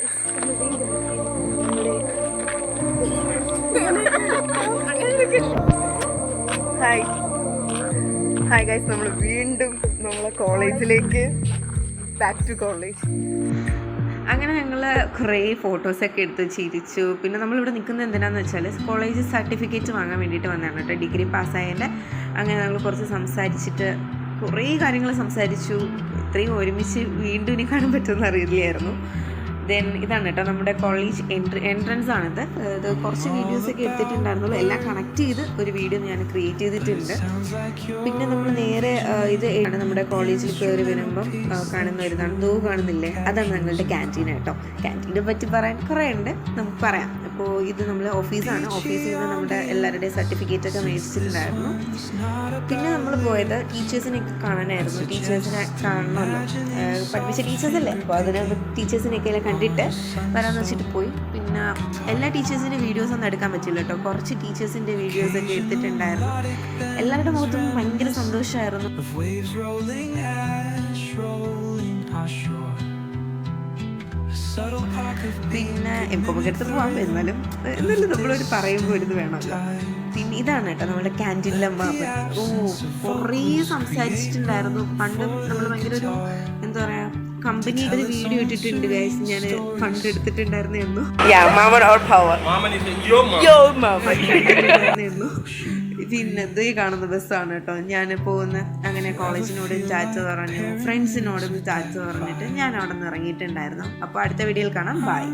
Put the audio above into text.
Hi hi guys നമ്മൾ വീണ്ടും നമ്മളെ കോളേജിലേക്ക് ബാക്ക് ടു കോളേജ് അങ്ങനെ ഞങ്ങൾ കുറേ ഫോട്ടോസൊക്കെ എടുത്ത് ചിരിച്ചു. പിന്നെ നമ്മളിവിടെ നിൽക്കുന്നത് എന്തിനാന്ന് വെച്ചാൽ കോളേജ് സർട്ടിഫിക്കറ്റ് വാങ്ങാൻ വേണ്ടിയിട്ട് വന്നതാണ് കേട്ടോ. ഡിഗ്രി പാസ്സായതിന്റെ അങ്ങനെ ഞങ്ങൾ കുറച്ച് സംസാരിച്ചിട്ട് കുറേ കാര്യങ്ങൾ സംസാരിച്ചു. ഇത്രയും ഒരുമിച്ച് വീണ്ടും ഇനി കാണാൻ പറ്റുമെന്ന് അറിയില്ലായിരുന്നു. ദെൻ ഇതാണ് കേട്ടോ നമ്മുടെ കോളേജ് എൻട്രി എൻട്രൻസ് ആണിത്. ഇത് കുറച്ച് വീഡിയോസൊക്കെ എടുത്തിട്ടുണ്ടായിരുന്നുള്ളൂ. എല്ലാം കണക്ട് ചെയ്ത് ഒരു വീഡിയോ ഞാൻ ക്രിയേറ്റ് ചെയ്തിട്ടുണ്ട്. പിന്നെ നമ്മൾ നേരെ ഇത് ആണ് നമ്മുടെ കോളേജിൽ കയറി വരുമ്പം കാണുന്ന ഒരു ഇതാണ്. ദൂ കാണുന്നില്ലേ? അതാണ് ഞങ്ങളുടെ ക്യാന്റീൻ കേട്ടോ. ക്യാന്റീനെ പറ്റി പറയാൻ കുറേ ഉണ്ട്. നമുക്ക് പറയാം. അപ്പോൾ ഇത് നമ്മൾ ഓഫീസാണ്. ഓഫീസിൽ നിന്ന് നമ്മുടെ എല്ലാവരുടെയും സർട്ടിഫിക്കറ്റ് ഒക്കെ മേടിച്ചിട്ടുണ്ടായിരുന്നു. പിന്നെ നമ്മൾ പോയത് ടീച്ചേഴ്സിനെയൊക്കെ കാണാനായിരുന്നു. ടീച്ചേഴ്സിനെ കാണണമല്ലോ. പഠിപ്പിച്ച ടീച്ചേഴ്സല്ലേ? അപ്പോൾ അതിന് ടീച്ചേഴ്സിനെയൊക്കെ കണ്ടിട്ട് വരാമെന്ന് വെച്ചിട്ട് പോയി. പിന്നെ എല്ലാ ടീച്ചേഴ്സിന്റെ വീഡിയോസ് ഒന്നും എടുക്കാൻ പറ്റില്ല കേട്ടോ. കുറച്ച് ടീച്ചേഴ്സിന്റെ വീഡിയോസ് ഒക്കെ എടുത്തിട്ടുണ്ടായിരുന്നു. എല്ലാവരുടെ മുഖത്തും ഭയങ്കര സന്തോഷമായിരുന്നു. പിന്നെ എപ്പോൾ എടുത്ത് പോകാൻ എന്നാലും എന്നാലും നമ്മളൊരു പറയുമ്പോൾ ഒരു ഇത് വേണമല്ലോ. പിന്നെ ഇതാണ് കേട്ടോ നമ്മുടെ ക്യാന്റീനിലെ അമ്മ ഓ കുറേ സംസാരിച്ചിട്ടുണ്ടായിരുന്നു. പണ്ട് നമ്മൾ ഭയങ്കര ഒരു എന്താ പറയാ കമ്പനിയുടെ ഒരു വീഡിയോ ഇട്ടിട്ടുണ്ട് ഗൈസ് ഞാൻ ഫണ്ട് എടുത്തിട്ടുണ്ടായിരുന്നു ഇത് ഈ കാണുന്ന ബസ്സാണ് കേട്ടോ. ഞാൻ പോകുന്ന അങ്ങനെ കോളേജിനോട് ചാച്ച പറഞ്ഞു ഫ്രണ്ട്സിനോട് ചാച്ച പറഞ്ഞിട്ട് ഞാൻ അവിടെ നിന്ന് ഇറങ്ങിയിട്ടുണ്ടായിരുന്നു. അപ്പോൾ അടുത്ത വീഡിയോയിൽ കാണാം. ബൈ